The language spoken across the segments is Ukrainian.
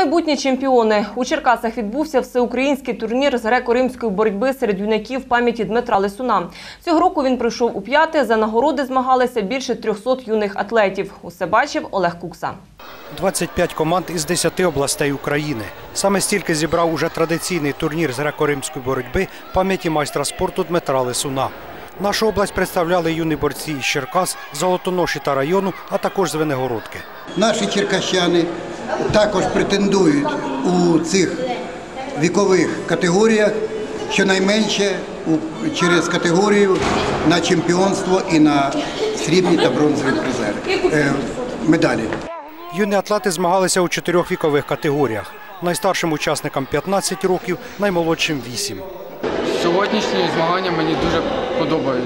Майбутні чемпіони у Черкасах відбувся всеукраїнський турнір з греко-римської боротьби серед юнаків пам'яті Дмитра Лисуна. Цього року він прийшов у п'яте. За нагороди змагалися більше 300 юних атлетів. Усе бачив Олег Кукса. 25 команд із 10 областей України. Саме стільки зібрав уже традиційний турнір з греко-римської боротьби пам'яті майстра спорту Дмитра Лисуна. Нашу область представляли юні борці із Черкас, Золотоноші та району, а також з Венегородки. Наші черкащани також претендують у цих вікових категоріях щонайменше у- через категорію на чемпіонство і на срібні та бронзові призери е, медалі. Юні атлети змагалися у чотирьох вікових категоріях. Найстаршим учасникам 15 років, наймолодшим 8. Сьогоднішні змагання мені дуже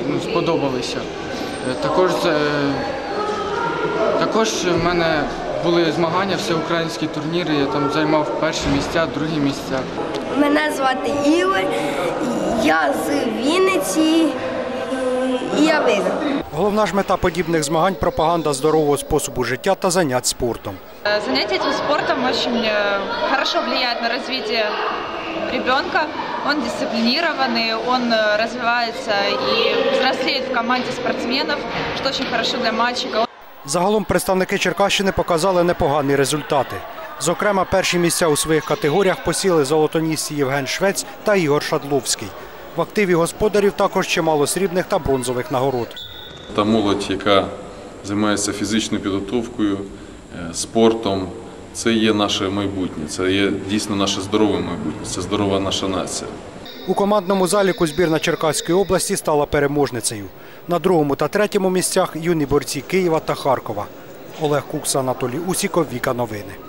ну, сподобалися. Е, Також, е, також в мене були змагання, всеукраїнські турніри, я там займав перші місця, другі місця. Мене звати Ігор, я з Вінниці і я виграв. Головна ж мета подібних змагань пропаганда здорового способу життя та занять спортом. Э, Занятие этим спортом очень э, хорошо влияет на развитие ребенка. Он дисциплинированный, он э, развивается и взрослеет в команде спортсменов, что очень хорошо для мальчика. Загалом представники Черкащини показали непогані результати. Зокрема, перші місця у своїх категоріях посіли золотонісці Євген Швець та Ігор Шадловський. В активі господарів також чимало срібних та бронзових нагород. Та молодь, яка займається фізичною підготовкою, е, спортом, це є наше майбутнє, це є дійсно наше здорове майбутнє, це здорова наша нація. У командному заліку збірна Черкаської області стала переможницею. На другому та третьому місцях юні борці Києва та Харкова. Олег Кукс, Анатолій Усіков, Віка Новини.